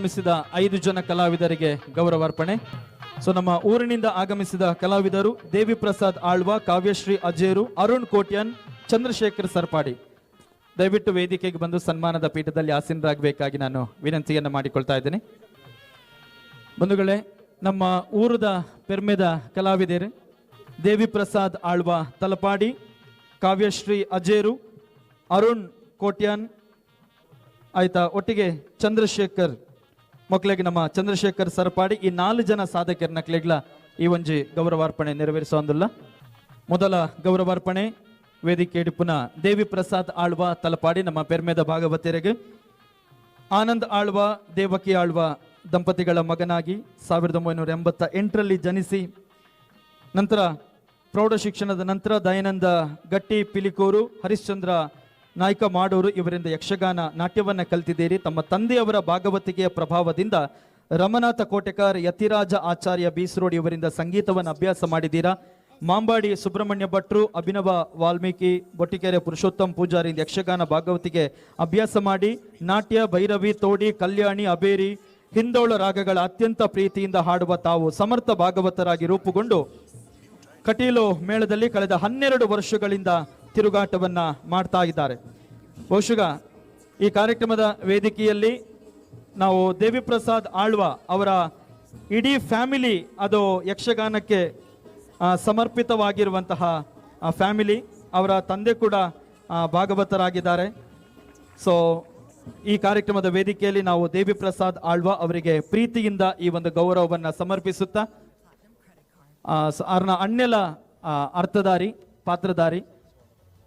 ಆಗಮಿಸಿದ ಐದು ಜನ ಕಲಾವಿದರಿಗೆ ಗೌರವಾರ್ಪಣೆ. ಸೊ, ನಮ್ಮ ಊರಿನಿಂದ ಆಗಮಿಸಿದ ಕಲಾವಿದರು ದೇವಿ ಪ್ರಸಾದ್ ಆಳ್ವ, ಕಾವ್ಯಶ್ರೀ ಅಜೇರು, ಅರುಣ್ ಕೋಟ್ಯನ್, ಚಂದ್ರಶೇಖರ್ ಸರ್ಪಾಡಿ. ದಯವಿಟ್ಟು ವೇದಿಕೆಗೆ ಬಂದು ಸನ್ಮಾನದ ಪೀಠದಲ್ಲಿ ಆಸೀನರಾಗಬೇಕಾಗಿ ನಾನು ವಿನಂತಿಯನ್ನು ಮಾಡಿಕೊಳ್ತಾ ಇದ್ದೇನೆ. ಬಂಧುಗಳೇ, ನಮ್ಮ ಊರದ ಪೆರ್ಮೆದ ಕಲಾವಿದರು ದೇವಿ ಪ್ರಸಾದ್ ಆಳ್ವ ತಲಪಾಡಿ, ಕಾವ್ಯಶ್ರೀ ಅಜೇರು, ಅರುಣ್ ಕೋಟ್ಯಾನ್, ಆಯ್ತಾ, ಒಟ್ಟಿಗೆ ಚಂದ್ರಶೇಖರ್ ಮಕ್ಕಳಿಗೆ ನಮ್ಮ ಚಂದ್ರಶೇಖರ್ ಸರಪಾಡಿ ಈ ನಾಲ್ಕು ಜನ ಸಾಧಕರ ನಕ್ಲಿಗ್ಲ ಈ ಒಂಜಿ ಗೌರವಾರ್ಪಣೆ ನೆರವೇರಿಸುವಂದಿಲ್ಲ ಮೊದಲ ಗೌರವಾರ್ಪಣೆ ವೇದಿಕೆ ಇಡುಪುನ ದೇವಿ ಪ್ರಸಾದ್ ಆಳ್ವ ತಲಪಾಡಿ ನಮ್ಮ ಪೆರ್ಮೇದ ಭಾಗವತಿಯರಿಗೆ. ಆನಂದ್ ಆಳ್ವ, ದೇವಕಿ ಆಳ್ವ ದಂಪತಿಗಳ ಮಗನಾಗಿ ಸಾವಿರದ ಒಂಬೈನೂರ ಎಂಬತ್ತ ಎಂಟರಲ್ಲಿ ಜನಿಸಿ ನಂತರ ಪ್ರೌಢ ಶಿಕ್ಷಣದ ನಂತರ ದಯಾನಂದ ಗಟ್ಟಿ ಪಿಲಿಕೂರು ಹರಿಶ್ಚಂದ್ರ ನಾಯ್ಕ ಮಾಡೂರು ಇವರಿಂದ ಯಕ್ಷಗಾನ ನಾಟ್ಯವನ್ನು ಕಲ್ತಿದ್ದೀರಿ. ತಮ್ಮ ತಂದೆಯವರ ಭಾಗವತಿಕೆಯ ಪ್ರಭಾವದಿಂದ ರಮನಾಥ ಕೋಟೆಕಾರ್, ಯತಿರಾಜ ಆಚಾರ್ಯ ಬೀಸರೋಡ್ ಇವರಿಂದ ಸಂಗೀತವನ್ನು ಅಭ್ಯಾಸ ಮಾಡಿದ್ದೀರಾ. ಮಾಂಬಾಡಿ ಸುಬ್ರಹ್ಮಣ್ಯ ಭಟ್ರು, ಅಭಿನವ ವಾಲ್ಮೀಕಿ, ಬೊಟ್ಟಿಕೆರೆ ಪುರುಷೋತ್ತಮ್ ಪೂಜಾರಿಂದ ಯಕ್ಷಗಾನ ಭಾಗವತಿಗೆ ಅಭ್ಯಾಸ ಮಾಡಿ, ನಾಟ್ಯ, ಭೈರವಿ, ತೋಡಿ, ಕಲ್ಯಾಣಿ, ಅಬೇರಿ, ಹಿಂದೋಳ ರಾಗಗಳ ಅತ್ಯಂತ ಪ್ರೀತಿಯಿಂದ ಹಾಡುವ ತಾವು ಸಮರ್ಥ ಭಾಗವತರಾಗಿ ರೂಪುಗೊಂಡು ಕಟೀಲು ಮೇಳದಲ್ಲಿ ಕಳೆದ ಹನ್ನೆರಡು ವರ್ಷಗಳಿಂದ ತಿರುಗಾಟವನ್ನ ಮಾಡ್ತಾ ಇದ್ದಾರೆ. ಬಹುಶಃ ಈ ಕಾರ್ಯಕ್ರಮದ ವೇದಿಕೆಯಲ್ಲಿ ನಾವು ದೇವಿ ಪ್ರಸಾದ್ ಆಳ್ವ ಅವರ ಇಡೀ ಫ್ಯಾಮಿಲಿ ಅದು ಯಕ್ಷಗಾನಕ್ಕೆ ಸಮರ್ಪಿತವಾಗಿರುವಂತಹ ಫ್ಯಾಮಿಲಿ ಅವರ ತಂದೆ ಕೂಡ ಭಾಗವತರಾಗಿದ್ದಾರೆ. ಸೊ ಈ ಕಾರ್ಯಕ್ರಮದ ವೇದಿಕೆಯಲ್ಲಿ ನಾವು ದೇವಿ ಪ್ರಸಾದ್ ಆಳ್ವ ಅವರಿಗೆ ಪ್ರೀತಿಯಿಂದ ಈ ಒಂದು ಗೌರವವನ್ನು ಸಮರ್ಪಿಸುತ್ತಾ ಅವ್ರನ್ನ ಅಣ್ಣೆಲ ಅರ್ಥಧಾರಿ, ಪಾತ್ರಧಾರಿ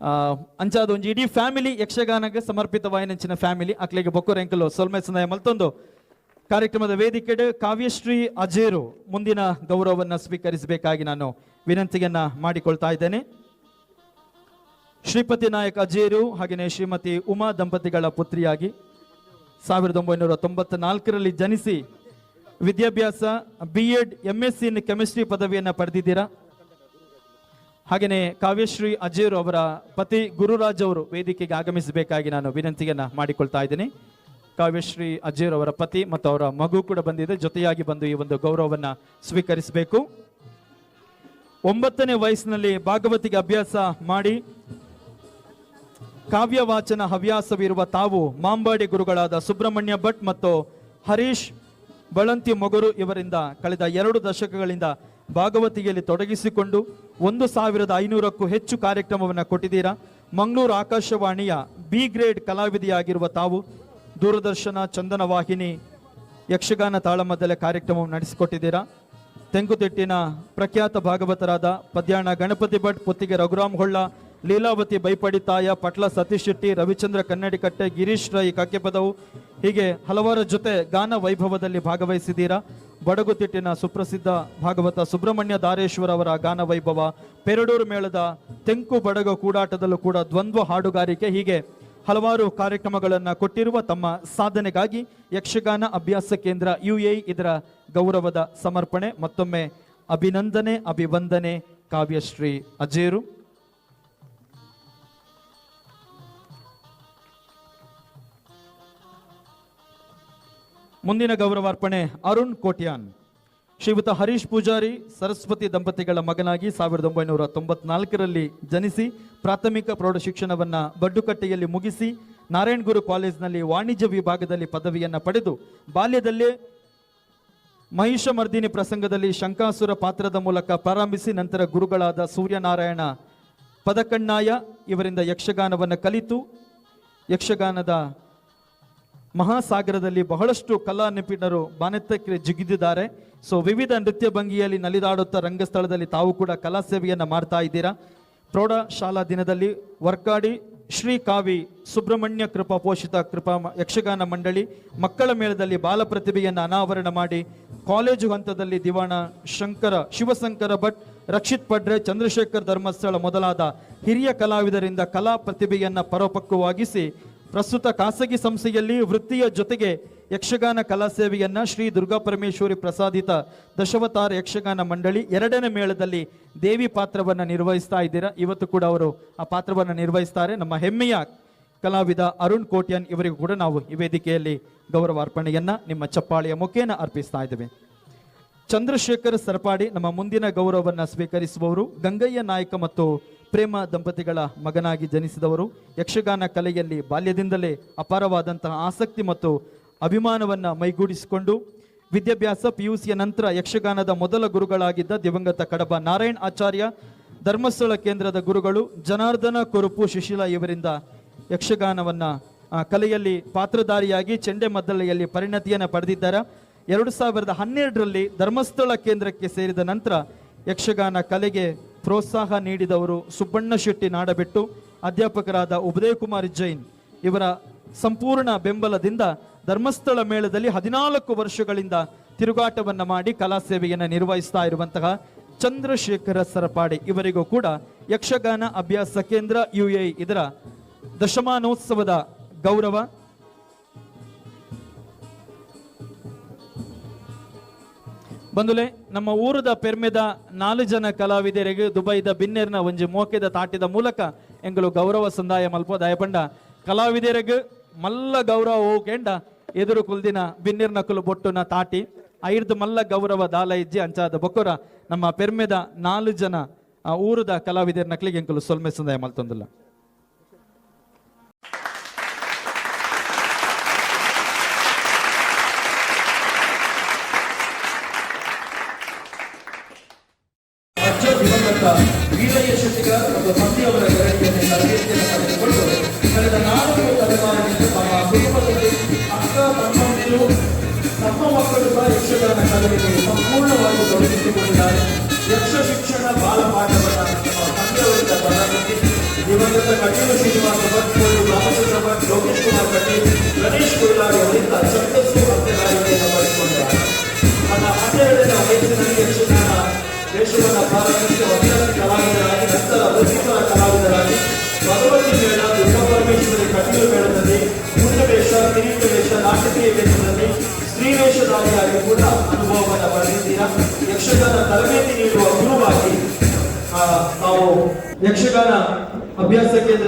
ಆ, ಅಂಚಾದ ಒಂಜಿ ಇಡೀ ಫ್ಯಾಮಿಲಿ ಯಕ್ಷಗಾನಕ್ಕೆ ಸಮರ್ಪಿತವಾಯಿನಂಚಿನ ಫ್ಯಾಮಿಲಿ ಅಕ್ಲೆಗೆ ಬೊಕ್ಕೂರ್ ಎಂಕಲು ಸೊಲ್ಮೆ ಸಂದಾಯ ಮಲ್ತೊಂದು ಕಾರ್ಯಕ್ರಮದ ವೇದಿಕೆಡು ಕಾವ್ಯಶ್ರೀ ಅಜೇರು ಮುಂದಿನ ಗೌರವವನ್ನು ಸ್ವೀಕರಿಸಬೇಕಾಗಿ ನಾನು ವಿನಂತಿಯನ್ನ ಮಾಡಿಕೊಳ್ತಾ ಇದ್ದೇನೆ. ಶ್ರೀಪತಿ ನಾಯಕ್ ಅಜೇರು ಹಾಗೆಯೇ ಶ್ರೀಮತಿ ಉಮಾ ದಂಪತಿಗಳ ಪುತ್ರಿಯಾಗಿ ಸಾವಿರದ ಒಂಬೈನೂರ ತೊಂಬತ್ತ ನಾಲ್ಕರಲ್ಲಿ ಜನಿಸಿ ವಿದ್ಯಾಭ್ಯಾಸ B Ed M S C chemistry ಪದವಿಯನ್ನು ಪಡೆದಿದ್ದೀರಾ? ಹಾಗೆಯೇ ಕಾವ್ಯಶ್ರೀ ಅಜೀರ್ ಅವರ ಪತಿ ಗುರುರಾಜ್ ಅವರು ವೇದಿಕೆಗೆ ಆಗಮಿಸಬೇಕಾಗಿ ನಾನು ವಿನಂತಿಯನ್ನ ಮಾಡಿಕೊಳ್ತಾ ಇದ್ದೀನಿ. ಕಾವ್ಯಶ್ರೀ ಅಜೀರ್ ಅವರ ಪತಿ ಮತ್ತು ಅವರ ಮಗು ಕೂಡ ಬಂದಿದೆ. ಜೊತೆಯಾಗಿ ಬಂದು ಈ ಒಂದು ಗೌರವವನ್ನ ಸ್ವೀಕರಿಸಬೇಕು. ಒಂಬತ್ತನೇ ವಯಸ್ಸಿನಲ್ಲಿ ಭಾಗವತಿಗೆ ಅಭ್ಯಾಸ ಮಾಡಿ ಕಾವ್ಯ ವಾಚನ ಹವ್ಯಾಸವಿರುವ ತಾವು ಮಾಂಬಾಡಿ ಗುರುಗಳಾದ ಸುಬ್ರಹ್ಮಣ್ಯ ಭಟ್ ಮತ್ತು ಹರೀಶ್, ಬಳಂತಿ ಮೊಗರು ಇವರಿಂದ ಕಳೆದ ಎರಡು ದಶಕಗಳಿಂದ ಭಾಗವತಿಗೆಯಲ್ಲಿ ತೊಡಗಿಸಿಕೊಂಡು ಒಂದು ಸಾವಿರದ ಐನೂರಕ್ಕೂ ಹೆಚ್ಚು ಕಾರ್ಯಕ್ರಮವನ್ನು ಕೊಟ್ಟಿದ್ದೀರಾ? ಮಂಗಳೂರು ಆಕಾಶವಾಣಿಯ ಬಿ ಗ್ರೇಡ್ ಕಲಾವಿದೆಯಾಗಿರುವ ತಾವು ದೂರದರ್ಶನ ಚಂದನ ವಾಹಿನಿ ಯಕ್ಷಗಾನ ತಾಳಮದ್ದಲೆ ಕಾರ್ಯಕ್ರಮವನ್ನು ನಡೆಸಿಕೊಟ್ಟಿದ್ದೀರಾ? ತೆಂಕುತಿಟ್ಟಿನ ಪ್ರಖ್ಯಾತ ಭಾಗವತರಾದ ಪದ್ಯಾಣ ಗಣಪತಿ ಭಟ್, ಪುತ್ತಿಗೆ ರಘುರಾಮ್ ಹೊಳ್ಳ, ಲೀಲಾವತಿ ಬೈಪಡಿತಾಯ, ಪಟ್ಲ ಸತೀಶ್ ಶೆಟ್ಟಿ, ರವಿಚಂದ್ರ ಕನ್ನಡಿಕಟ್ಟೆ, ಗಿರೀಶ್ ರೈ ಕಕ್ಕೆಪದವು ಹೀಗೆ ಹಲವರ ಜೊತೆ ಗಾನ ವೈಭವದಲ್ಲಿ ಭಾಗವಹಿಸಿದ್ದೀರಾ? ಬಡಗುತಿಟ್ಟಿನ ಸುಪ್ರಸಿದ್ಧ ಭಾಗವತ ಸುಬ್ರಹ್ಮಣ್ಯ ದಾರೇಶ್ವರ ಅವರ ಗಾನ ವೈಭವ, ಪೆರಡೂರು ಮೇಳದ ತೆಂಕು ಬಡಗ ಕೂಡಾಟದಲ್ಲೂ ಕೂಡ ದ್ವಂದ್ವ ಹಾಡುಗಾರಿಕೆ ಹೀಗೆ ಹಲವಾರು ಕಾರ್ಯಕ್ರಮಗಳನ್ನು ಕೊಟ್ಟಿರುವ ತಮ್ಮ ಸಾಧನೆಗಾಗಿ ಯಕ್ಷಗಾನ ಅಭ್ಯಾಸ ಕೇಂದ್ರ ಯು ಎ ಇದರ ಗೌರವದ ಸಮರ್ಪಣೆ. ಮತ್ತೊಮ್ಮೆ ಅಭಿನಂದನೆ, ಅಭಿವಂದನೆ, ಕಾವ್ಯಶ್ರೀ ಅಜೇರು. ಮುಂದಿನ ಗೌರವಾರ್ಪಣೆ ಅರುಣ್ ಕೋಟ್ಯಾನ್. ಶ್ರೀಯುತ ಹರೀಶ್ ಪೂಜಾರಿ, ಸರಸ್ವತಿ ದಂಪತಿಗಳ ಮಗನಾಗಿ ಸಾವಿರದ ಒಂಬೈನೂರ ತೊಂಬತ್ನಾಲ್ಕರಲ್ಲಿ ಜನಿಸಿ ಪ್ರಾಥಮಿಕ ಪ್ರೌಢ ಶಿಕ್ಷಣವನ್ನ ಬಡ್ಡುಕಟ್ಟೆಯಲ್ಲಿ ಮುಗಿಸಿ ನಾರಾಯಣ್ ಗುರು ಕಾಲೇಜಿನಲ್ಲಿ ವಾಣಿಜ್ಯ ವಿಭಾಗದಲ್ಲಿ ಪದವಿಯನ್ನು ಪಡೆದು ಬಾಲ್ಯದಲ್ಲೇ ಮಹಿಷಮರ್ದಿನಿ ಪ್ರಸಂಗದಲ್ಲಿ ಶಂಕಾಸುರ ಪಾತ್ರದ ಮೂಲಕ ಪ್ರಾರಂಭಿಸಿ ನಂತರ ಗುರುಗಳಾದ ಸೂರ್ಯನಾರಾಯಣ ಪದಕಣ್ಣಾಯ ಇವರಿಂದ ಯಕ್ಷಗಾನವನ್ನು ಕಲಿತು, ಯಕ್ಷಗಾನದ ಮಹಾಸಾಗರದಲ್ಲಿ ಬಹಳಷ್ಟು ಕಲಾ ನಿಪುಣರು ಬಾನೆತ್ತಕ್ಕೆ ಜಿಗಿದಿದ್ದಾರೆ. ಸೊ ವಿವಿಧ ನೃತ್ಯ ಭಂಗಿಯಲ್ಲಿ ನಲಿದಾಡುತ್ತಾ ರಂಗಸ್ಥಳದಲ್ಲಿ ತಾವು ಕೂಡ ಕಲಾ ಸೇವೆಯನ್ನು ಮಾಡ್ತಾ ಇದ್ದೀರಾ? ಪ್ರೌಢ ಶಾಲಾ ದಿನದಲ್ಲಿ ವರ್ಕಾಡಿ ಶ್ರೀ ಕಾವಿ ಸುಬ್ರಹ್ಮಣ್ಯ ಕೃಪಾ ಪೋಷಿತ ಕೃಪಾ ಯಕ್ಷಗಾನ ಮಂಡಳಿ ಮಕ್ಕಳ ಮೇಳದಲ್ಲಿ ಬಾಲ ಪ್ರತಿಭೆಯನ್ನು ಅನಾವರಣ ಮಾಡಿ ಕಾಲೇಜು ಹಂತದಲ್ಲಿ ದಿವಾಣ ಶಂಕರ ಶಿವಶಂಕರ ಭಟ್, ರಕ್ಷಿತ್ ಪಡ್ರೆ, ಚಂದ್ರಶೇಖರ್ ಧರ್ಮಸ್ಥಳ ಮೊದಲಾದ ಹಿರಿಯ ಕಲಾವಿದರಿಂದ ಕಲಾ ಪ್ರತಿಭೆಯನ್ನು ಪರೋಪಕ್ವವಾಗಿಸಿ ಪ್ರಸ್ತುತ ಖಾಸಗಿ ಸಂಸ್ಥೆಯಲ್ಲಿ ವೃತ್ತಿಯ ಜೊತೆಗೆ ಯಕ್ಷಗಾನ ಕಲಾ ಸೇವೆಯನ್ನು ಶ್ರೀ ದುರ್ಗಾ ಪರಮೇಶ್ವರಿ ಪ್ರಸಾದಿತ ದಶವತಾರ ಯಕ್ಷಗಾನ ಮಂಡಳಿ ಎರಡನೇ ಮೇಳದಲ್ಲಿ ದೇವಿ ಪಾತ್ರವನ್ನು ನಿರ್ವಹಿಸ್ತಾ ಇದ್ದೀರಾ? ಇವತ್ತು ಕೂಡ ಅವರು ಆ ಪಾತ್ರವನ್ನು ನಿರ್ವಹಿಸ್ತಾರೆ. ನಮ್ಮ ಹೆಮ್ಮೆಯ ಕಲಾವಿದ ಅರುಣ್ ಕೋಟ್ಯನ್ ಇವರಿಗೂ ಕೂಡ ನಾವು ಈ ವೇದಿಕೆಯಲ್ಲಿ ಗೌರವಾರ್ಪಣೆಯನ್ನ ನಿಮ್ಮ ಚಪ್ಪಾಳಿಯ ಮುಖೇನ ಅರ್ಪಿಸ್ತಾ ಇದ್ದೇವೆ. ಚಂದ್ರಶೇಖರ್ ಸರ್ಪಾಡಿ ನಮ್ಮ ಮುಂದಿನ ಗೌರವವನ್ನು ಸ್ವೀಕರಿಸುವವರು ಗಂಗಯ್ಯ ನಾಯಕ ಮತ್ತು ಪ್ರೇಮ ದಂಪತಿಗಳ ಮಗನಾಗಿ ಜನಿಸಿದವರು ಯಕ್ಷಗಾನ ಕಲೆಯಲ್ಲಿ ಬಾಲ್ಯದಿಂದಲೇ ಅಪಾರವಾದಂತಹ ಆಸಕ್ತಿ ಮತ್ತು ಅಭಿಮಾನವನ್ನು ಮೈಗೂಡಿಸಿಕೊಂಡು ವಿದ್ಯಾಭ್ಯಾಸ, ಪಿಯುಸಿಯ ನಂತರ ಯಕ್ಷಗಾನದ ಮೊದಲ ಗುರುಗಳಾಗಿದ್ದ ದಿವಂಗತ ಕಡಬ ನಾರಾಯಣ್ ಆಚಾರ್ಯ, ಧರ್ಮಸ್ಥಳ ಕೇಂದ್ರದ ಗುರುಗಳು ಜನಾರ್ದನ ಕೊರುಪು ಶಿಶಿಲ ಇವರಿಂದ ಯಕ್ಷಗಾನವನ್ನು ಕಲೆಯಲ್ಲಿ ಪಾತ್ರಧಾರಿಯಾಗಿ ಚೆಂಡೆ ಮದ್ದಳೆಯಲ್ಲಿ ಪರಿಣತಿಯನ್ನು ಪಡೆದಿದ್ದಾರೆ. ಎರಡು ಸಾವಿರದ ಹನ್ನೆರಡರಲ್ಲಿ ಧರ್ಮಸ್ಥಳ ಕೇಂದ್ರಕ್ಕೆ ಸೇರಿದ ನಂತರ ಯಕ್ಷಗಾನ ಕಲೆಗೆ ಪ್ರೋತ್ಸಾಹ ನೀಡಿದವರು ಸುಬ್ಬಣ್ಣ ಶೆಟ್ಟಿ ನಾಡಬೆಟ್ಟು, ಅಧ್ಯಾಪಕರಾದ ಉಭಯ ಕುಮಾರ್ ಜೈನ್ ಇವರ ಸಂಪೂರ್ಣ ಬೆಂಬಲದಿಂದ ಧರ್ಮಸ್ಥಳ ಮೇಳದಲ್ಲಿ ಹದಿನಾಲ್ಕು ವರ್ಷಗಳಿಂದ ತಿರುಗಾಟವನ್ನು ಮಾಡಿ ಕಲಾ ಸೇವೆಯನ್ನು ನಿರ್ವಹಿಸ್ತಾ ಇರುವಂತಹ ಚಂದ್ರಶೇಖರ ಸರಪಾಡಿ ಇವರಿಗೂ ಕೂಡ ಯಕ್ಷಗಾನ ಅಭ್ಯಾಸ ಕೇಂದ್ರ ಯುಎ ಇದರ ದಶಮಾನೋತ್ಸವದ ಗೌರವ. ಬಂದುಲೆ ನಮ್ಮ ಊರದ ಪೆರ್ಮೆದ ನಾಲ್ಕು ಜನ ಕಲಾವಿದರಿಗೆ ದುಬೈದ ಬಿನ್ನೆರ್ನ ಒಂಜಿ ಮೋಕೆದ ತಾಟಿದ ಮೂಲಕ ಎಂಗಳು ಗೌರವ ಸಂದಾಯ ಮಲ್ಪ ದಯಪಂಡ. ಕಲಾವಿದರಿಗೆ ಮಲ್ಲ ಗೌರವ ಹೋಗೆಂಡ ಎದುರು ಕುಲ್ದಿನ ಬಿನ್ನೆರ್ನ ಕುಲು ಬೊಟ್ಟುನ ತಾಟಿ. ಐರ್ದು ಮಲ್ಲ ಗೌರವ ದಾಲ ಇಜ್ಜಿ ಅಂಚಾದ ಬೊಕ್ಕರ ನಮ್ಮ ಪೆರ್ಮೆದ ನಾಲ್ಕು ಜನ ಊರದ ಕಲಾವಿದರ ನಕ್ಲಿಗೆ ಎಂಕಲು ಸೊಲ್ಮೆ ಸಂದಾಯ ಮಲ್ತೊಂದಿಲ್ಲ.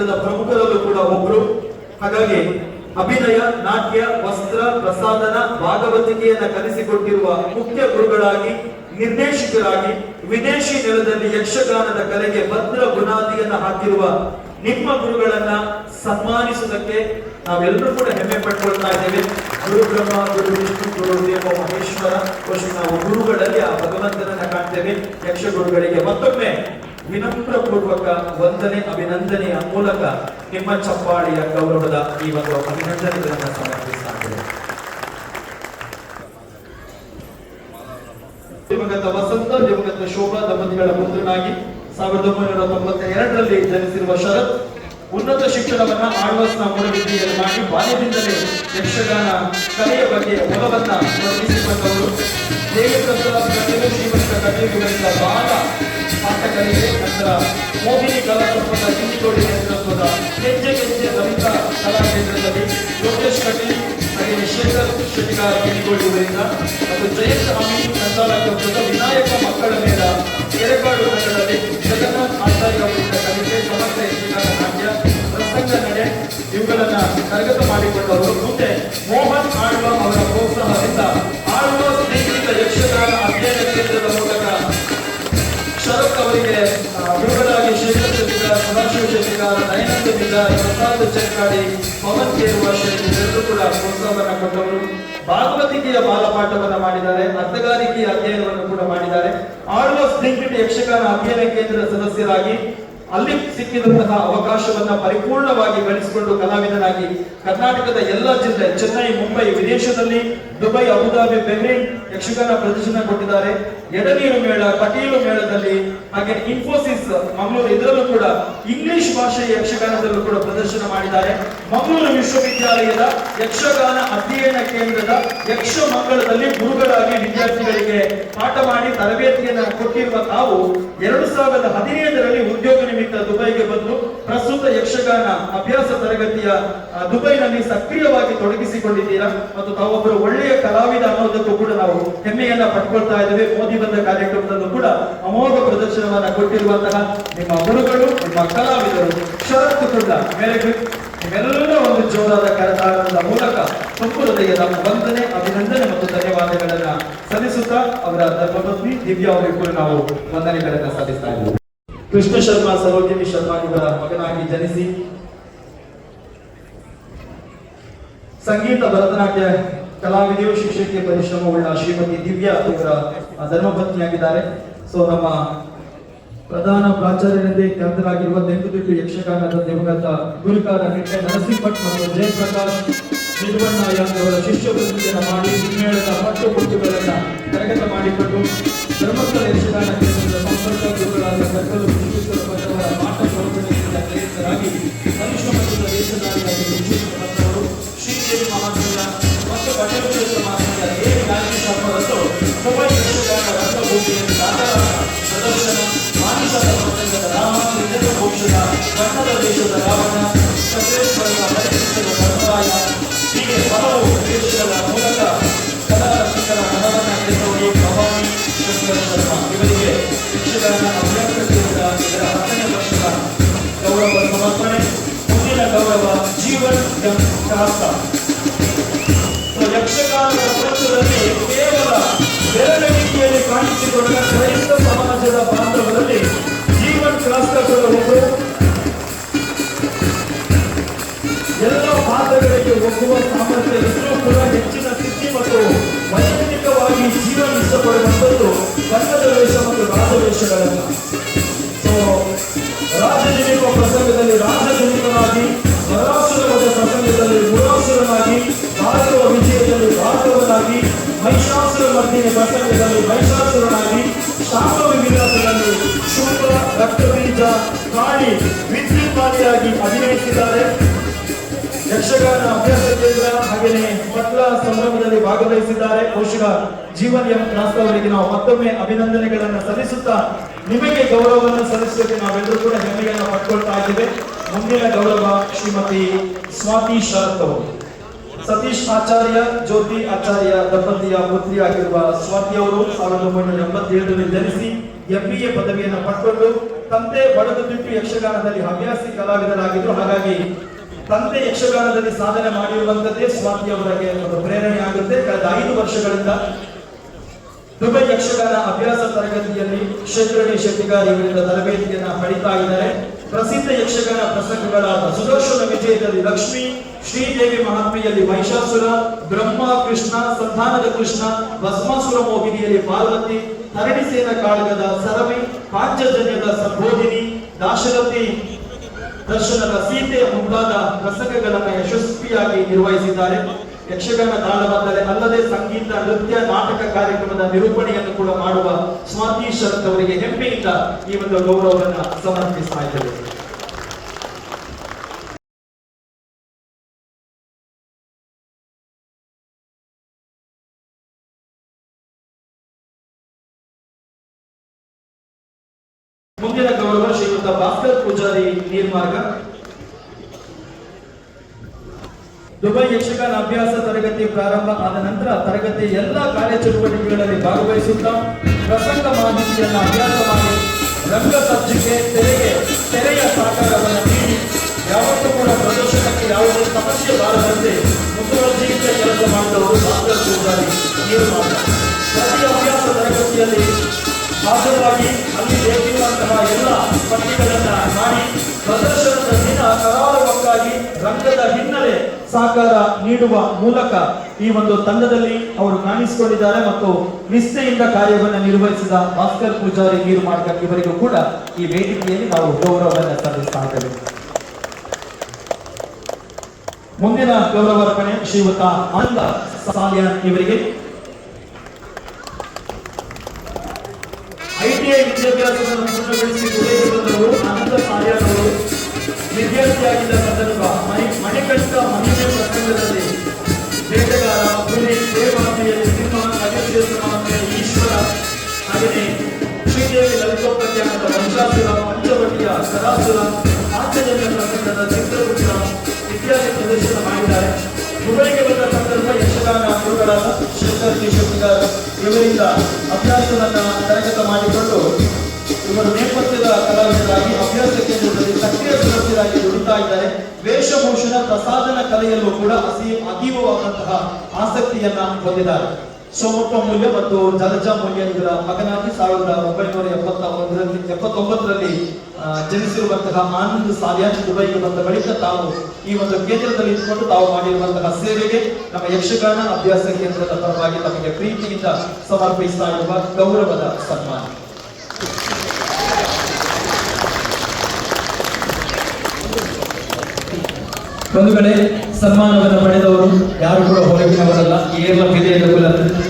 ಅಭ್ಯಾಸ ಪ್ರಮುಖರಲ್ಲೂ ಕೂಡ ಒಬ್ರು. ಹಾಗಾಗಿ ಅಭಿನಯ, ನಾಟ್ಯ, ವಸ್ತ್ರ, ಪ್ರಸಾದನ, ಭಾಗವತಿಕೆಯನ್ನ ಕಲಿಸಿಕೊಟ್ಟಿರುವ ಮುಖ್ಯ ಗುರುಗಳಾಗಿ, ನಿರ್ದೇಶಕರಾಗಿ, ವಿದೇಶಿ ನೆಲದಲ್ಲಿ ಯಕ್ಷಗಾನದ ಕಲೆಗೆ ಭದ್ರ ಬುನಾದಿಯನ್ನ ಹಾಕಿರುವ ನಿಮ್ಮ ಗುರುಗಳನ್ನ ಸನ್ಮಾನಿಸುವುದಕ್ಕೆ ನಾವೆಲ್ಲರೂ ಕೂಡ ಹೆಮ್ಮೆ ಪಡ್ಕೊಳ್ತಾ ಇದ್ದೇವೆ. ಗುರು ಬ್ರಹ್ಮ ಗುರು ವಿಷ್ಣು, ಗುರು ದೇವ ಮಹೇಶ್ವರ ನಾವು ಗುರುಗಳಲ್ಲಿ ಆ ಭಗವಂತನನ್ನ ಕಾಣ್ತೇವೆ. ಯಕ್ಷ ಗುರುಗಳಿಗೆ ಮತ್ತೊಮ್ಮೆ ವಿನಮ್ರ ಪೂರ್ವಕ ವಂದನೆ, ಅಭಿನಂದನೆಯ ಮೂಲಕ ನಿಮ್ಮ ಚಪ್ಪಾಳಿಯ ಗೌರವದ ಈ ಒಂದು ಅಭಿನಂದನೆಗಳನ್ನು ಸಮರ್ಪಿಸಲಾಗಿದೆ. ದಿವಂಗತ ವಸಂತ, ದಿವಂಗತ ಶೋಭಾ ದಂಪತಿಗಳ ಪುತ್ರನಾಗಿ ಸಾವಿರದ ಒಂಬೈನೂರ ತೊಂಬತ್ತ ಎರಡರಲ್ಲಿ ಜನಿಸಿರುವ ಶರತ್ ಉನ್ನತ ಶಿಕ್ಷಣವನ್ನ ಆಳ್ವಾಸ್ನ ಮೂಲವಿದ್ಯೆಯಲ್ಲಿ ಮಾಡಿ ಬಾಲ್ಯದಿಂದಲೇ ಯಕ್ಷಗಾನ ಕಲೆಯ ಬಗ್ಗೆ ಒಲವನ್ನ ವರ್ಣಿಸಿಕೊಂಡವರು. ದೇವಿ ಪ್ರಸಾದ್ ಕಟೀಲು ಶ್ರೀಮಂತ ಕಟೀಲುಗಳಿಂದ ಬಾಲ ಕಲಿಕೆ ನಂತರ ಮೋಹಿನಿ ಕಲಾಸಂಪದ ಕಿಂಡಿಗೋಡಿ ನೇತೃತ್ವದ ಹೆಜ್ಜೆ ಹೆಜ್ಜೆ ಲಲಿತಾ ಕಲಾ ಕೇಂದ್ರದಲ್ಲಿ ಲೋಕೇಶ್ ಕಟೀಲ್ ಹಾಗೆ ಶೇಖರ್ ಶೆಟ್ಟಿಗಾರ್ ಇವರಿಂದ ಮತ್ತು ವಿನಾಯಕ ಮಕ್ಕಳ ಮೇಳ ಕೆರೆಕಾಡು ನಗರದಲ್ಲಿ ಜಗನ್ನಾಥ್ ಆಚಾರ್ಯ ಅವರಿಂದ ಕಲಿಕೆ ಸಮಗ್ರ ಯಕ್ಷಗಾನ ನಾಟ್ಯ, ಪ್ರಸಂಗ, ನಡೆ ಇವುಗಳನ್ನು ಕರಗತ ಮಾಡಿಕೊಂಡವರು. ಮುಂದೆ ಮೋಹನ್ ಆಳ್ವ ಅವರ ಪ್ರೋತ್ಸಾಹದಿಂದ ಆಳ್ವಾ ಸ್ನೇಹಿತ ಯಕ್ಷಗಾನ ಅಧ್ಯಯನ ಮೂಲಕ ಶರತ್ ಅವರಿಗೆ ಶೇಖರ್ ಶೆಟ್ಟಿಗಾರ್ ಸದಾಶಿವ ಬಿದ್ದಾರ್ ಪ್ರಸಾದ್ ಚೆಕ್ಕಾಡಿ ಪವನ್ ಕೇರುವ ಎಲ್ಲರೂ ಕೂಡ ಪ್ರೋತ್ಸಾಹವನ್ನು ಕೊಟ್ಟವರು. ಭಾಗವತಿಕೆಯ ಬಾಲಪಾಠವನ್ನ ಮಾಡಿದ್ದಾರೆ, ಅರ್ಥಗಾರಿಕೆಯ ಅಧ್ಯಯನವನ್ನು ಕೂಡ ಮಾಡಿದ್ದಾರೆ. ಆಳ್ವ ಸ್ನೇಹಿತ ಯಕ್ಷಗಾನ ಅಧ್ಯಯನ ಕೇಂದ್ರದ ಸದಸ್ಯರಾಗಿ ಅಲ್ಲಿ ಸಿಕ್ಕಿದಂತಹ ಅವಕಾಶವನ್ನ ಪರಿಪೂರ್ಣವಾಗಿ ಗಳಿಸಿಕೊಂಡು ಕಲಾವಿದನಾಗಿ ಕರ್ನಾಟಕದ ಎಲ್ಲ ಜಿಲ್ಲೆ, ಚೆನ್ನೈ, ಮುಂಬೈ, ವಿದೇಶದಲ್ಲಿ ದುಬೈ, ಅಬುದಾಬಿ ಬೆಹ್ರೇನ್ ಯಕ್ಷಗಾನ ಪ್ರದರ್ಶನ ಕೊಟ್ಟಿದ್ದಾರೆ. ಎಡನೀರು ಮೇಳ, ಪಟೀಲು ಮೇಳದಲ್ಲಿ ಹಾಗೆ ಇನ್ಫೋಸಿಸ್ ಮಂಗಳೂರು ಇದರಲ್ಲೂ ಕೂಡ ಇಂಗ್ಲಿಷ್ ಭಾಷೆಯ ಯಕ್ಷಗಾನದಲ್ಲೂ ಕೂಡ ಪ್ರದರ್ಶನ ಮಾಡಿದ್ದಾರೆ. ಮಂಗಳೂರು ವಿಶ್ವವಿದ್ಯಾಲಯದ ಯಕ್ಷಗಾನ ಅಧ್ಯಯನ ಕೇಂದ್ರದ ಯಕ್ಷ ಮಂಗಳದಲ್ಲಿ ಗುರುಗಳಾಗಿ ವಿದ್ಯಾರ್ಥಿಗಳಿಗೆ ಪಾಠ ಮಾಡಿ ತರಬೇತಿಯನ್ನು ಕೊಟ್ಟಿರುವ ತಾವು ಎರಡು ಸಾವಿರದ ಹದಿನೈದರಲ್ಲಿ ಉದ್ಯೋಗ ನಿಮಿತ್ತ ದುಬೈಗೆ ಬಂದು ಪ್ರಸ್ತುತ ಯಕ್ಷಗಾನ ಅಭ್ಯಾಸ ತರಗತಿಯ ದುಬೈನಲ್ಲಿ ಸಕ್ರಿಯವಾಗಿ ತೊಡಗಿಸಿಕೊಂಡಿದ್ದೀರಾ? ಮತ್ತು ತಾವೊಬ್ಬರು ಒಳ್ಳೆಯ ಕಲಾವಿದ ಅನ್ನೋದಕ್ಕೂ ಕೂಡ ನಾವು ಹೆಮ್ಮೆಯನ್ನ ಪಡ್ಕೊಳ್ತಾ ಇದ್ದೇವೆ. ಮೋದಿ ಬಂದ ಕಾರ್ಯಕ್ರಮದಲ್ಲೂ ಕೂಡ ಅಮೋಘ ಪ್ರದರ್ಶನವನ್ನ ಕೊಟ್ಟಿರುವಂತಹ ನಿಮ್ಮ ಗುರುಗಳು, ನಿಮ್ಮ ಕಲಾವಿದರು ಕೂಡ ವೆರಿ ಗುಡ್ ನಿಮ್ಮೆಲ್ಲರ ಒಂದು ಜೋರಾದ ಕರತಾಳದ ಮೂಲಕ ತುಂಬು ಹೃದಯದ ವಂದನೆ, ಅಭಿನಂದನೆ ಮತ್ತು ಧನ್ಯವಾದಗಳನ್ನ ಸಲ್ಲಿಸುತ್ತಾ ಅವರ ಧರ್ಮಪತ್ನಿ ದಿವ್ಯಾ ಅವರಿಗೂ ಕೂಡ ನಾವು ವಂದನೆಗಳನ್ನ ಸಲ್ಲಿಸ್ತಾ ಇದ್ದೇವೆ. ಕೃಷ್ಣ ಶರ್ಮಾ, ಸರೋಜಿನಿ ಶರ್ಮಾ ಇವರ ಮಗನಾಗಿ ಜನಿಸಿ ಸಂಗೀತ ಭರತನಾಟ್ಯ ಕಲಾವಿದೆಯು ಶಿಕ್ಷಕಿ ಪರಿಶ್ರಮವುಳ್ಳ ಶ್ರೀಮತಿ ದಿವ್ಯಾ ಇವರ ಧರ್ಮಪತ್ನಿಯಾಗಿದ್ದಾರೆ. ಸೊ, ನಮ್ಮ ಪ್ರಧಾನ ಪ್ರಾಚಾರ್ಯರೆಂದೇ ಖ್ಯಾತರಾಗಿರುವ ತೆಂಕುತಿಟ್ಟು ಯಕ್ಷಗಾನದ ದಿವಂಗತ ಗುರುಕಾರ ನಿಟ್ಟೆ ನರಸಿಂಹಟ್ ಮತ್ತು ಜಯಪ್ರಕಾಶ್ ಅವರ ಶಿಷ್ಯ ವೃತ್ತಿಯನ್ನು ಮಾಡಿ ಹಿಮ್ಮೇಳದ ಪಟ್ಟು ಪುಟ್ಟುಗಳನ್ನ ಕರಗತ ಮಾಡಿಕೊಂಡು ಧರ್ಮಸ್ಥಳ ಯಕ್ಷಗಾನ ಕೇಂದ್ರದ ಸಂಪರ್ಕ ಗುರುಗಳಾದ ಕಕ್ಕಲು ಪಾಠ ಪ್ರವಚನದಿಂದ ಪ್ರೇರಿತರಾಗಿ ದೇಶದಾರಿಯಾಗಿ ಗೌರವ ಸಮರ್ಪಣೆ ಮುಂದಿನ ಗೌರವ ಜೀವನ್ ಶಾಸ್ತ್ರ ಬೆರಳೆಣಿಕೆಯಲ್ಲಿ ಕಾಣಿಸಿಕೊಂಡ ಕ್ರೈಸ್ತ ಸಮಾಜದ ಬಾಂಧವರಲ್ಲಿ ಜೀವನ್ ಶಾಸ್ತ್ರಗಳು ಒಬ್ಬರು. ಎಲ್ಲ ಪಾತ್ರಗಳಿಗೆ ಒಗ್ಗುವ ಸಾಮರ್ಥ್ಯ ಇದ್ರೂ ಕೂಡ ಹೆಚ್ಚಿನ ಸ್ಥಿತಿ ಮತ್ತು ವೈಯಕ್ತಿಕವಾಗಿ ಜೀವನ ಕನ್ನಡ ವೇಷ ಮತ್ತು ರಾಜವೇಷಗಳನ್ನು ಸೊ ರಾಜಜನಿಕ ಪ್ರಸಂಗದಲ್ಲಿ ರಾಜಜನಿಕನಾಗಿ ನರಾಸುರವಾದ ಪ್ರಸಂಗದಲ್ಲಿ ಮಹಿಷಾಸುರ ಮರ್ದಿನಿ ಪ್ರಸಂಗದಲ್ಲಿ ಮಹಿಷಾಸುರನಾಗಿ ಶಾಪ ವಿಲಾಸದಲ್ಲಿ ಶುಂಭ ರಕ್ತಬೀಜ ಕಾಳಿ ವಿದ್ಯುನ್ಮಾಲಿಯಾಗಿ ಅಭಿನಯಿಸಿದ್ದಾರೆ. ಯಕ್ಷಗಾನ ಅಭ್ಯಾಸ ಕೇಂದ್ರ ಹಾಗೆಯೇ ಪಟ್ಲ ಸಂಭ್ರಮದಲ್ಲಿ ಭಾಗವಹಿಸಿದ್ದಾರೆ. ಬಹುಶಃ ಜೀವನ್ ಎಂ ಕ್ರಾಸ್ತ ಅವರಿಗೆ ನಾವು ಮತ್ತೊಮ್ಮೆ ಅಭಿನಂದನೆಗಳನ್ನು ಸಲ್ಲಿಸುತ್ತಾ ನಿಮಗೆ ಗೌರವವನ್ನು ಸಲ್ಲಿಸಲಿಕ್ಕೆ ನಾವೆಲ್ಲರೂ ಕೂಡ ಹೆಮ್ಮೆಯನ್ನು ಪಡ್ಕೊಳ್ತಾ ಇದ್ದೇವೆ. ಮುಂದಿನ ಗೌರವ ಶ್ರೀಮತಿ ಸ್ವಾತಿ ಶರತ್ ಅವರು. ಸತೀಶ್ ಆಚಾರ್ಯ, ಜ್ಯೋತಿ ಆಚಾರ್ಯ, ದಂಪತಿಯ ಪುತ್ರಿಯಾಗಿರುವ ಸ್ವಾತಿ ಅವರು ಸಾವಿರದ ಒಂಬೈನೂರ ಎಂಬತ್ತೇಳರಲ್ಲಿ ಜನಿಸಿ ಎಂಬಿಎ ಪದವಿಯನ್ನು ಪಡ್ಕೊಂಡು ತಂದೆ ಯಕ್ಷಗಾನದಲ್ಲಿ ಹವ್ಯಾಸಿ ಕಲಾವಿದರಾಗಿದ್ದರು ಹಾಗಾಗಿ ತಂದೆ ಯಕ್ಷಗಾನದಲ್ಲಿ ಸಾಧನೆ ಮಾಡಿರುವಂತದ್ದೇ ಸ್ವಾತಿ ಅವರಿಗೆ ಒಂದು ಪ್ರೇರಣೆ ಆಗುತ್ತೆ. ಕಳೆದ ಐದು ವರ್ಷಗಳಿಂದ ದುಬೈ ಯಕ್ಷಗಾನ ಅಭ್ಯಾಸ ತರಗತಿಯಲ್ಲಿ ಶೇಖರಣಿ ಶೆಟ್ಟಿಗಾರ್ ಇವರಿಂದ ತರಬೇತಿಯನ್ನ ಪಡಿತಾ ಇದ್ದಾರೆ. ಪ್ರಸಿದ್ಧ ಯಕ್ಷಗಾನ ಪ್ರಸಂಗಗಳಾದ ಸುದರ್ಶನ ವಿಜಯದಲ್ಲಿ ಲಕ್ಷ್ಮಿ, ಶ್ರೀದೇವಿ ಮಹಾತ್ಮೆಯಲ್ಲಿ ಮಹಿಷಾಸುರ, ಬ್ರಹ್ಮ ಕೃಷ್ಣ, ಸಂಧಾನದ ಕೃಷ್ಣ, ಭಸ್ಮಾಸುರ ಮೋಹಿನಿಯಲ್ಲಿ ಪಾರ್ವತಿ ಹರಣಿಸೇನ ಕಾಳಗದ ಸರವಿ, ಪಾಂಚಜನ್ಯದ ಸಂಬೋಧಿನಿ, ದಾಶರಥಿ ದರ್ಶನದ ಸೀತೆ ಮುಂತಾದ ಪ್ರಸಂಗಗಳನ್ನು ಯಶಸ್ವಿಯಾಗಿ ನಿರ್ವಹಿಸಿದ್ದಾರೆ. ಯಕ್ಷಗಾನ ತಾಳಬದ್ದರೆ ಅಲ್ಲದೆ ಸಂಗೀತ, ನೃತ್ಯ, ನಾಟಕ ಕಾರ್ಯಕ್ರಮದ ನಿರೂಪಣೆಯನ್ನು ಕೂಡ ಮಾಡುವ ಸ್ವಾತಿ ಶರತ್ ಅವರಿಗೆ ಹೆಮ್ಮೆಯಿಂದ ಈ ಒಂದು ಗೌರವವನ್ನು ಸಮರ್ಪಿಸ್ತಾ ಇದ್ದೇವೆ. ಮುಂದಿನ ಗೌರವ ಶ್ರೀಮಂತ ಭಾಸ್ಕರ್ ಪೂಜಾರಿ ನೀರ್ಮಾರ್ಗ. ದುಬೈ ಯಕ್ಷಗಾನ ಅಭ್ಯಾಸ ತರಗತಿ ಪ್ರಾರಂಭ ಆದ ನಂತರ ತರಗತಿ ಎಲ್ಲ ಕಾರ್ಯಚಟುವಟಿಕೆಗಳಲ್ಲಿ ಭಾಗವಹಿಸುತ್ತಾ ಪ್ರಸಂಗ ಮಾಹಿತಿಯನ್ನು ಅಭ್ಯಾಸ ಮಾಡಿ ರಂಗ ಸಜ್ಜಿಗೆ ತೆರೆಗೆ ತೆರೆಯ ಸಹಕಾರವನ್ನು ನೀಡಿ ಯಾವತ್ತೂ ಕೂಡ ಪ್ರದರ್ಶನಕ್ಕೆ ಯಾವುದೇ ಸಮಸ್ಯೆ ಬಾರದಂತೆ ಮುತುವರ್ಜಿಯಿಂದ ಕೆಲಸ ಮಾಡಿದವರು ಪೂಜಾರಿ ಪ್ರತಿ ಅಭ್ಯಾಸ ತರಗತಿಯಲ್ಲಿ ಹಾಜರಾಗಿ ಅಲ್ಲಿ ಬೇಕಿರುವಂತಹ ಎಲ್ಲ ಪಟ್ಟಿಗಳನ್ನು ಮಾಡಿ ಪ್ರದರ್ಶನದ ದಿನ ಕರಾರುವಕ್ಕಾಗಿ ರಂಗದ ಹಿನ್ನೆಲೆ ಸಹಕಾರ ನೀಡುವ ಮೂಲಕ ಈ ಒಂದು ತಂಡದಲ್ಲಿ ಅವರು ಕಾಣಿಸಿಕೊಂಡಿದ್ದಾರೆ ಮತ್ತು ನಿಷ್ಠೆಯಿಂದ ಕಾರ್ಯವನ್ನು ನಿರ್ವಹಿಸಿದ ಭಾಸ್ಕರ್ ಪೂಜಾರಿ ನೀರು ಮಾರ್ಗ ಇವರಿಗೂ ಕೂಡ ಈ ವೇದಿಕೆಯಲ್ಲಿ ನಾವು ಗೌರವವನ್ನು ಸಲ್ಲಿಸ್ತಾ ಮುಂದಿನ ಗೌರವಾರ್ಪಣೆ ಶ್ರೀಯುತ ಆನಂದ ಸಾಲಿಯಾನ್ ಇವರಿಗೆ. ಐಟಿಐ ವಿದ್ಯಾಭ್ಯಾಸವನ್ನು ಪೂರ್ಣಗೊಳಿಸಿ ದುಡಿದು ಸಾಲಿಯಾನ್ ವಿದ್ಯಾರ್ಥಿಯಾಗಿದ್ದ ಸಂದರ್ಭ ಮಣಿ ಮಣಿಕಂಠ ಮಹಿಳೆ ಪ್ರಸಂಗದಲ್ಲಿ ಬೇಟೆಗಾರ ಹುಲಿ ದೇವಾಲಯಲ್ಲಿ ಸಿಂಹ ಮಹಾತ್ಮೆಯ ಈಶ್ವರ ಹಾಗೆಯೇ ಶ್ರೀದೇವಿ ಲಲಿತೋಪತ್ಯಾನದ ವಂಶಾಸುರ, ಪಂಚವಟಿಯ ಸರಾಸುರ ಆಂಜನೇಯ ಪ್ರಸಂಗದ ಚಿತ್ರಗುಪ್ತ ಇತ್ಯಾದಿ ಪ್ರದರ್ಶನ ಮಾಡಿದ್ದಾರೆ. ಮುಂಬೈಗೆ ಬಂದ ಸಂದರ್ಭ ಯಶಗಾನ ಗುರುಗಳಾದ ಶಂಕರ್ ಕಿಶೋರ್ ಇವರಿಂದ ಅಭ್ಯಾಸವನ್ನ ದಕ್ಷಿಣ ಪ್ರಸಾದನ ಕಲೆಯಲ್ಲೂ ಕೂಡ ಅತಿ ಅತೀವವಾದಂತಹ ಆಸಕ್ತಿಯನ್ನ ಹೊಂದಿದ್ದಾರೆ. ಸೋಮಪ್ಪ ಮೂಲ್ಯ ಮತ್ತು ಜಲಜ ಮೂಲ್ಯ ಇವರ ಮಗನಾಗಿ ಸಾವಿರದ ಒಂಬೈನೂರ ಎಪ್ಪತ್ತ ಒಂದರಲ್ಲಿ ಎಪ್ಪತ್ತೊಂಬತ್ತರಲ್ಲಿ ಜನಿಸಿರುವಂತಹ ಆನಂದ್ ಸಾಲಿಯಾನ್ ದುಬೈಗೆ ಬಂದ ಬಳಿಕ ತಾವು ಈ ಒಂದು ಕೇಂದ್ರದಲ್ಲಿ ಇದ್ದುಕೊಂಡು ತಾವು ಮಾಡಿರುವಂತಹ ಸೇವೆಗೆ ನಮ್ಮ ಯಕ್ಷಗಾನ ಅಭ್ಯಾಸ ಕೇಂದ್ರದ ಪರವಾಗಿ ತಮಗೆ ಪ್ರೀತಿಯಿಂದ ಸಮರ್ಪಿಸ್ತಾ ಇರುವ ಗೌರವದ ಸನ್ಮಾನ. ಬಂಧುಗಳೇ, ಸನ್ಮಾನವನ್ನು ಪಡೆದವರು ಯಾರು ಕೂಡ ಹೊರಗಿನವರಲ್ಲ ಏರ್ಲ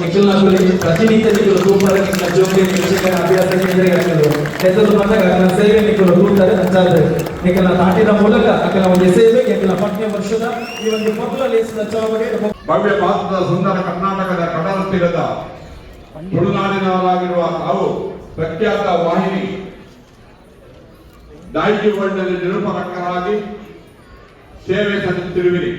ನಿಖಿಲ್ನ ಕುಲಿ. ಪ್ರತಿನಿತ್ಯ ನಿಖಿಲು ತೂಪರಕ್ಕೆ ಜೋಗಿ ಶಿಕ್ಷಕರ ಅಭ್ಯಾಸ ಕೇಂದ್ರ ಹೆಸರು ಬಂದಾಗ ಅಕ್ಕನ ಸೇವೆ ನಿಖಿಲು ತೂತಾರೆ ಅಂತಾರೆ ಮೂಲಕ ಅಕಲ ಒಂದು ಸೇವೆ ಪಠ್ಯ ವರ್ಷದ ಈ ಒಂದು ಮೊದಲ ಚಳವಳಿ. ಭವ್ಯ ಭಾರತದ ಸುಂದರ ಕರ್ನಾಟಕದ ಕಡಲ ತೀರದ ತುಳುನಾಡಿನವರಾಗಿರುವ ತಾವು ಪ್ರಖ್ಯಾತ ವಾಹಿನಿ ನಾಯಿಗೆ ವರ್ಣದಲ್ಲಿ ನಿರೂಪಕರಾಗಿ ಸೇವೆ ಸಲ್ಲಿಸುತ್ತಿರುವಿರಿ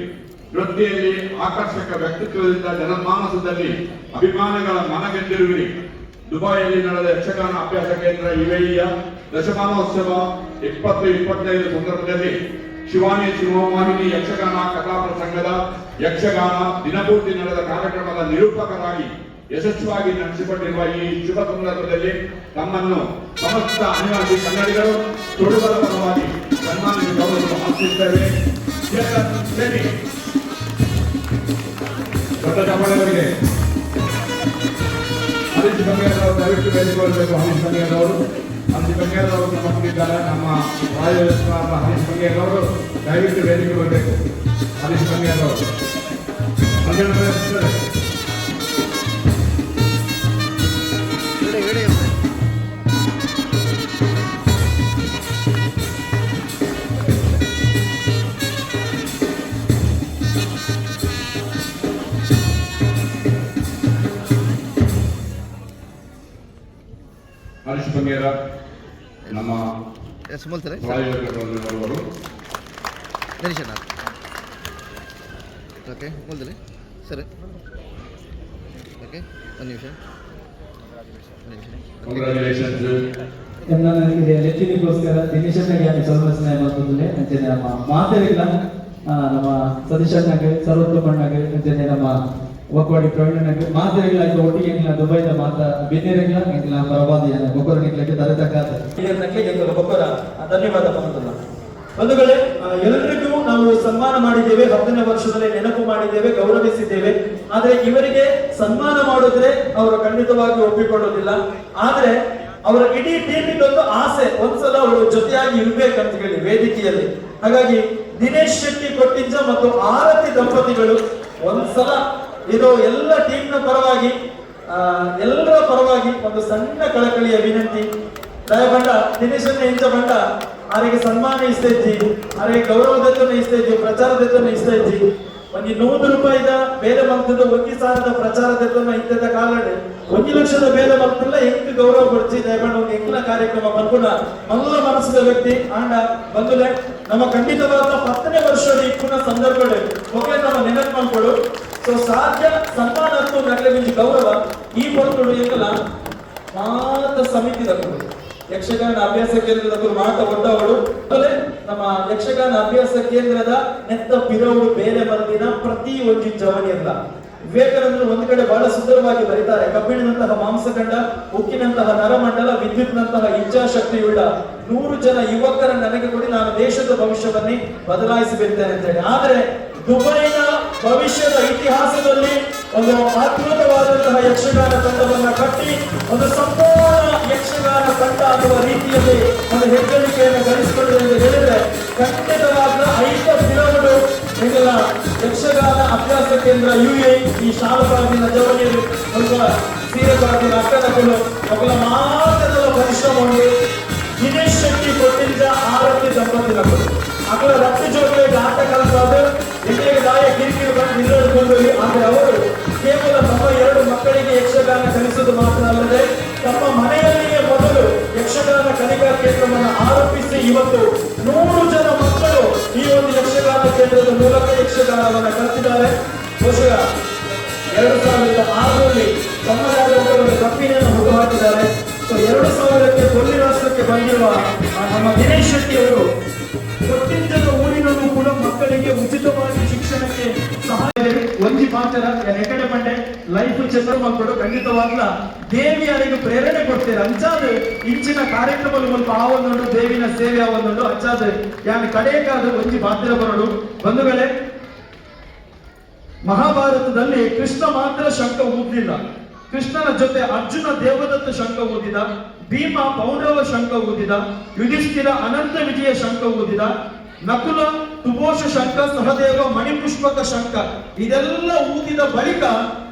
ವೃತ್ತಿಯಲ್ಲಿ ಆಕರ್ಷಕ ವ್ಯಕ್ತಿತ್ವದಿಂದ ಜನಮಾನಸದಲ್ಲಿ ಅಭಿಮಾನಿಗಳ ಮನಗೆದ್ದಿರುವಿರಿ ದುಬೈಯಲ್ಲಿ ನಡೆದ ಯಕ್ಷಗಾನ ಅಭ್ಯಾಸ ಕೇಂದ್ರ ಯುಎಇಯ ದಶಮಾನೋತ್ಸವ ಇಪ್ಪತ್ತು ಇಪ್ಪತ್ತೈದು ಸಂದರ್ಭದಲ್ಲಿ ಶಿವಾನಿ ಶಿವವಾಹಿನಿ ಯಕ್ಷಗಾನ ಕಥಾ ಪ್ರಸಂಗದ ಯಕ್ಷಗಾನ ದಿನಪೂರ್ತಿ ನಡೆದ ಕಾರ್ಯಕ್ರಮದ ನಿರೂಪಕರಾಗಿ ಯಶಸ್ವಿಯಾಗಿ ನಡೆಸಿಕೊಂಡಿರುವ ಈ ಶುಭ ಸಂದರ್ಭದಲ್ಲಿ ತಮ್ಮನ್ನು ಸಮಸ್ತ ಅನಿವಾಸಿ ಕನ್ನಡಿಗರು ತುಳುವರ ಪರವಾಗಿ ಸನ್ಮಾನಿಸಿ ಗೌರವ ಆಶಿಸುತ್ತೇವೆ. ದೊಡ್ಡ ಚಪ್ಪಾಳೆಯವರಿಗೆ ಹರೀಶ್ ಬಂಗೇರವರು ದಯವಿಟ್ಟು ಬರಬೇಕು. ಹರೀಶ್ ಬಂಗೇರವರು ಹರೀಶ್ ಬಂಗೇರವರು ನಮ್ಮ ಮುಂದಿದ್ದಾರೆ ನಮ್ಮ ವಾಯುವಿಶ್ವಾಸ ಹರೀಶ್ ಬಂಗೇರವರು ದಯವಿಟ್ಟು ವೇದಿಕೆ ಬರಬೇಕು ಹರೀಶ್ ಬಂಗೇರವರು ಹರೀಶ್ ಬಂಗೇರ ನಮ್ಮ ಓಕೆ ಮೊದಲೇ ಸರಿ. ಓಕೆ ಒಂದು ನಿಮಿಷ. ಒಂದು ನಿಮಿಷ. ಕಂಗ್ರ್ಯಾಚುಲೇಷನ್ಸ್ ದಿನೇಶ್ ನನಗೆ ಲೆಕ್ಕಿನಿಗೋಸ್ಕರ ದಿನೇಶಣ್ಣಗೆ ಆమె ನಮ್ಮ ಅಂಚನೆ ನಮ್ಮ ಸತೀಶ್ ಅಣ್ಣಗೆ ಸರ್ವೋತ್ತಮ ಸರ್ವೋತ್ತಮಣ್ಣಗೆ ಅಂಚನೆ ನಮ್ಮ ಒಕ್ಕವಾಡಿ ಪ್ರವೀಣಣ್ಣಗೆ ಮಾತರಿಲ್ಲ ಆಯ್ತು ಒಟ್ಟಿಗೆ ಇಲ್ಲ ದುಬೈದ ಮಾತ ಬಿನ್ನೇರಿಲ್ಲ ಇಲ್ಲ ಪರವಾದಿ ಒಬ್ಬರು ನಿಕ್ಲಕ್ಕೆ ತರತಕ್ಕಾದ ಇದಕ್ಕೆ ಗೊಬ್ಬರ ಧನ್ಯವಾದ ಬಂಧುಗಳ ಎಲ್ಲರಿಗೂ ನಾವು ಸನ್ಮಾನ ಮಾಡಿದ್ದೇವೆ. ಹತ್ತನೇ ವರ್ಷದಲ್ಲಿ ನೆನಪು ಮಾಡಿದ್ದೇವೆ, ಗೌರವಿಸಿದ್ದೇವೆ. ಆದ್ರೆ ಇವರಿಗೆ ಸನ್ಮಾನ ಮಾಡಿದ್ರೆ ಅವರು ಖಂಡಿತವಾಗಿ ಒಪ್ಪಿಕೊಳ್ಳೋದಿಲ್ಲ. ಆದ್ರೆ ಅವರ ಇಡೀ ಟೀಮಿಗೆ ಆಸೆ, ಒಂದ್ಸಲ ಅವರು ಜೊತೆಯಾಗಿ ಇರ್ಬೇಕಂತ ಹೇಳಿ ವೇದಿಕೆಯಲ್ಲಿ. ಹಾಗಾಗಿ ದಿನೇಶ್ ಶೆಟ್ಟಿ, ಕೊಟ್ಟಿಂಜ ಮತ್ತು ಆರತಿ ದಂಪತಿಗಳು ಒಂದ್ಸಲ ಇದು ಎಲ್ಲ ಟೀಮ್ನ ಪರವಾಗಿ ಎಲ್ಲರ ಪರವಾಗಿ ಒಂದು ಸಣ್ಣ ಕಳಕಳಿಯ ವಿನಂತಿ. ದಯಬಂಡ ದಿನೇಶನ್ನ ಇಂಚ ಬಂಡ ಅವರಿಗೆ ಸನ್ಮಾನ ಇಸ್ತಾ ಇದ್ದಿ, ಅವರಿಗೆ ಗೌರವದತ್ತನ್ನು ಇಸ್ತಾ ಪ್ರಚಾರದತ್ತನ್ನು ಇಸ್ತಾ ಇದ್ದಿ. ಒಂದು ನೂರು ರೂಪಾಯಿದ ಬೇರೆ ಮಂತದ ಒಗ್ಗಿ ಸಾರದ ಪ್ರಚಾರದತ್ತನ್ನು ಇದ್ದದ ಕಾಲಡೆ ಒಂದು ಲಕ್ಷದ ಬೇರೆ ಮಗ್ತಲ್ಲ ಹೆಂಗ್ ಗೌರವ ಕೊಡ್ಸಿ ದಯಬಂಡ ಒಂದು ಹೆಂಗಿನ ಕಾರ್ಯಕ್ರಮ ಬಂದ್ಕೊಂಡ ಮಂಗಳ ಮನಸ್ಸಿದ ವ್ಯಕ್ತಿ, ಆಂಡ ಬಂದುಲೆ ನಮ್ಮ ಖಂಡಿತವಾದ ಹತ್ತನೇ ವರ್ಷದ ಇಕ್ಕುನ ಸಂದರ್ಭಗಳು ಮೊಬೈಲ್ ನಮ್ಮ ನೆನಪು ಮಾಡ್ಕೊಡು ಸೊ ಸಾಧ್ಯ ಅಂತೂ ನಗಲೆ ಗೌರವ ಈ ಬಂದ್ಕೊಡು ಏಕಲ ಮಾತ ಸಮಿತಿ ಕುರು ಯಕ್ಷಗಾನ ಅಭ್ಯಾಸ ಕೇಂದ್ರದ ಕುರು ಮಾತ ಒಡ್ಡವಳು ನಮ್ಮ ಯಕ್ಷಗಾನ ಅಭ್ಯಾಸ ಕೇಂದ್ರದ ನೆತ್ತ ಪಿರವಳು ಬೇರೆ ಬಂದಿನ ಪ್ರತಿ ಒಂದು ಜವನಿಯಲ್ಲ. ವಿವೇಕಾನಂದರು ಒಂದು ಕಡೆ ಬಹಳ ಸುಂದರವಾಗಿ ಬರೀತಾರೆ. ಕಬ್ಬಿಣದಂತಹ ಮಾಂಸಖಂಡ ಉಕ್ಕಿನಂತಹ ನರಮಂಡಲ, ವಿದ್ಯುತ್ನಂತಹ ಇಚ್ಛಾಶಕ್ತಿಯುಳ್ಳ ನೂರು ಜನ ಯುವಕರ ನನಗೆ ಕೊಡಿ, ನಾನು ದೇಶದ ಭವಿಷ್ಯವನ್ನೇ ಬದಲಾಯಿಸಿ ಅಂತ ಹೇಳಿ ಆದ್ರೆ ದುಬೈನ ಭವಿಷ್ಯದ ಇತಿಹಾಸದಲ್ಲಿ ಒಂದು ಅದ್ಭುತವಾದಂತಹ ಯಕ್ಷಗಾನ ತಂಡವನ್ನು ಕಟ್ಟಿ, ಒಂದು ಸಂಪೂರ್ಣ ಯಕ್ಷಗಾನ ತಂಡ ಅನ್ನುವ ರೀತಿಯಲ್ಲಿ ಒಂದು ಹೆಗ್ಗಳಿಕೆಯನ್ನು ಗಳಿಸಿಕೊಂಡಿದೆ ಎಂದು ಹೇಳಿದ್ರೆ ಖಂಡಿತವಾದ ಐದು ದಿನಗಳು ನಿಂಗಲ ಯಕ್ಷಗಾನ ಅಭ್ಯಾಸ ಕೇಂದ್ರ ಯು ಎ ಈ ಶಾಲಪಾದಿನ ಜವಳಿಯಲ್ಲಿ ಒಂದು ಸೀರೆ ಬಾಗಿನ ಅಕ್ಕನಗಳು ಮಗಳ ಮಾತದ ಪರಿಶ್ರಮಗಳು ದಿನೇಶ್ ಶೆಟ್ಟಿ ಕೊಟ್ಟಿದ್ದ ಆರೋಗ್ಯ ದಂಪತಿಗಳು ಮಕ್ಕಳ ರಕ್ತ ಜೋಡಿಗೆ ಆಟ ಎಣ್ಣೆಗೆ ದಾಯ ಕಿರಿಕಿರಿ ಬಂದು ನಿಲ್ಲುಕೊಂಡು ಆದರೆ ಅವರು ಕೇವಲ ತಮ್ಮ ಎರಡು ಮಕ್ಕಳಿಗೆ ಯಕ್ಷಗಾನ ಕಲಿಸುವುದು ಮಾತ್ರ ಅಲ್ಲದೆ ತಮ್ಮ ಮನೆಯಲ್ಲಿಯೇ ಮೊದಲು ಯಕ್ಷಗಾನ ಕಲಿಕಾ ಕೇಂದ್ರವನ್ನು ಆರೋಪಿಸಿ ಇವತ್ತು ನೂರು ಜನ ಮಕ್ಕಳು ಈ ಒಂದು ಯಕ್ಷಗಾನ ಕೇಂದ್ರದ ಮೂಲಕ ಯಕ್ಷಗಾನವನ್ನು ಕಲಿತಿದ್ದಾರೆ. ಬಹುಶಃ ಎರಡು ಸಾವಿರದ ಆರರಲ್ಲಿ ತಮ್ಮದಾದ ಆದ ಕಪ್ಪಿನನ್ನು ಹುಟ್ಟುಹಾಕಿದ್ದಾರೆ ಸೊ, ಎರಡು ಸಾವಿರಕ್ಕೆ ಕೊಲ್ಲಿ ರಾಷ್ಟ್ರಕ್ಕೆ ಬಂದಿರುವ ನಮ್ಮ ದಿನೇಶ್ ಶೆಟ್ಟಿ ಅವರು ಜನರು ಮಕ್ಕಳು ಖಂಡಿತವಾಗ್ಲ ದೇವಿಯರಿಗೆ ಪ್ರೇರಣೆ ಕೊಡ್ತೀರ. ಅಂಚಾದ ಇಂಚಿನ ಕಾರ್ಯಕ್ರಮಗಳು ಸ್ವಲ್ಪ ಆ ಒಂದು ದೇವಿನ ಸೇವೆ ಆವೊಂದುಂಡು ಅಂಚಾದ ಯಾನ್ ಕಡೆಯಕಾದ ಒಂಜಿ ಬಾತಿರ ಬರೋಡು. ಬಂಧುಗಳೇ, ಮಹಾಭಾರತದಲ್ಲಿ ಕೃಷ್ಣ ಮಾತ್ರ ಶಂಕ ಊದಲಿಲ್ಲ. ಕೃಷ್ಣನ ಜೊತೆ ಅರ್ಜುನ ದೇವದತ್ತ ಶಂಕ ಊದಿದ, ಭೀಮ ಪೌರವ ಶಂಕ ಊದಿದ, ಯುಧಿಷ್ಠಿರ ಅನಂತ ವಿಜಯ ಶಂಕ ಊದಿದ ನಕುಲ ತುಬೋಷ ಶಂಕ ಸಹದೇವ ಮಣಿಪುಷ್ಪಕ ಶಂಕ ಇದೆಲ್ಲ ಊದಿದ ಬಳಿಕ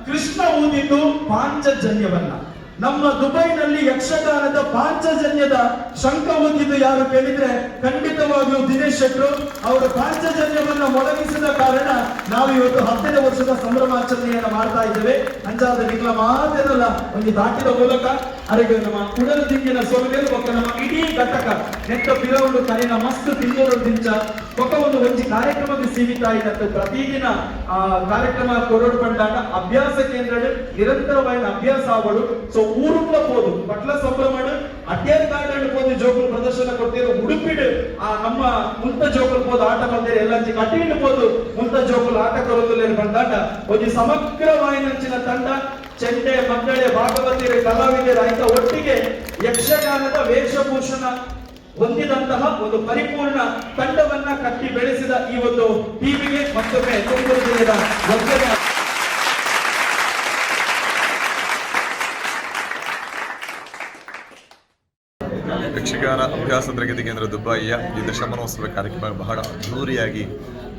ಕೃಷ್ಣ ಊದಿದ್ದು ಪಾಂಚಜನ್ಯವನ್ನ. ನಮ್ಮ ದುಬೈನಲ್ಲಿ ಯಕ್ಷಗಾನದ ಪಾಂಚಜನ್ಯದ ಶಂಕ ಊದಿದ್ದು ಯಾರು ಕೇಳಿದ್ರೆ ಖಂಡಿತವಾಗಿಯೂ ದಿನೇಶ್ ಶೆಟ್ರು ಅವರು ಪಾಂಚಜನ್ಯವನ್ನ ಮೊಳಗಿಸಿದ ಕಾರಣ ನಾವು ಇವತ್ತು ಹತ್ತನೇ ವರ್ಷದ ಸಂಭ್ರಮಾಚರಣೆಯನ್ನ ಮಾಡ್ತಾ ಇದ್ದೇವೆ. ಅಂಜಾದ ನಿಗ್ಲ ಮಾತೇನಲ್ಲ ಒಂದು ದಾಟಿದ ಮೂಲಕ ಅರಿಗೆ ನಮ್ಮ ಉಡಲ ತಿಂಗಿನ ಸೊಲಗಲು ಒಕ್ಕ ನಮ್ಮ ಇಡೀ ಘಟಕ. ನೆಟ್ಟ ಪಿರವನ್ನು ಕರಿನ ಮಸ್ತ್ ತಿಂದೂರು ತಿಂಚ ಒಕ್ಕ ಒಂದು ಒಂಜಿ ಕಾರ್ಯಕ್ರಮಕ್ಕೆ ಸೀಮಿತ ಆಯ್ತು ಪ್ರತಿದಿನ ಆ ಕಾರ್ಯಕ್ರಮ ಕೊರೋಡ್ ಬಂದಾಗ ಅಭ್ಯಾಸ ಕೇಂದ್ರ ನಿರಂತರವಾದ ಅಭ್ಯಾಸ ಆವಡು ಸೊ ಊರುಗಳ ಹೋದು ಪಟ್ಲ ಸಂಭ್ರಮಣ ಗಾರ್ಡನ್ ಪೋದು ಜೋಕುಲು ಪ್ರದರ್ಶನ ಕೊಡ್ತೀರು ಉಡುಪಿಡು. ಆ ನಮ್ಮ ಮುಂತ ಜೋಕುಲು ಹೋದ ಆಟ ಬಂದಿರು ಎಲ್ಲ ಕಟೀಲು ಹೋದು ಮುಂತ ಜೋಕುಲು ಆಟ ಕೊರದಲ್ಲಿ ಬಂದಾಟ ಒಂದು ಸಮಗ್ರವಾಯಿನಂಚಿನ ತಂಡ ಚೆಂಡೆ ಮಕ್ಕಳೇ ಕಲಾವಿದರ ಆಯ್ತ ಒಟ್ಟಿಗೆ ಯಕ್ಷಗಾನದ ವೇಷಭೂಷಣ ಹೊಂದಿದಂತಹ ಒಂದು ಪರಿಪೂರ್ಣ ತಂಡವನ್ನ ಕಟ್ಟಿ ಬೆಳೆಸಿದ ಈ ಒಂದು ಟೀಮಿಗೆ ಮತ್ತೊಮ್ಮೆ ತುಮಕೂರು ಜಿಲ್ಲೆಯ ವಂದನೆ ಯಕ್ಷಗಾನ ಅಭ್ಯಾಸ ತರಗತಿ ಕೇಂದ್ರ ದುಬಾಯಿಯ ಈ ದಶಮಾನೋತ್ಸವ ಕಾರ್ಯಕ್ರಮ ಬಹಳ ಅದ್ಧೂರಿಯಾಗಿ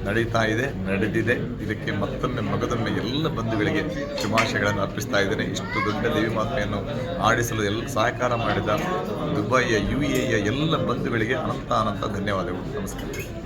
ನಡೀತಾ ಇದೆ, ನಡೆದಿದೆ. ಇದಕ್ಕೆ ಮತ್ತೊಮ್ಮೆ ಮಗದೊಮ್ಮೆ ಎಲ್ಲ ಬಂಧುಗಳಿಗೆ ಶುಭಾಶಯಗಳನ್ನು ಅರ್ಪಿಸ್ತಾ ಇದ್ದೇನೆ. ಇಷ್ಟು ದೊಡ್ಡ ದೇವಿ ಮಾತೆಯನ್ನು ಆಡಿಸಲು ಎಲ್ಲ ಸಹಕಾರ ಮಾಡಿದ ದುಬೈಯ ಯು ಎಯ ಎಲ್ಲ ಬಂಧುಗಳಿಗೆ ಅನಂತ ಅನಂತ ಧನ್ಯವಾದಗಳು. ನಮಸ್ಕಾರ.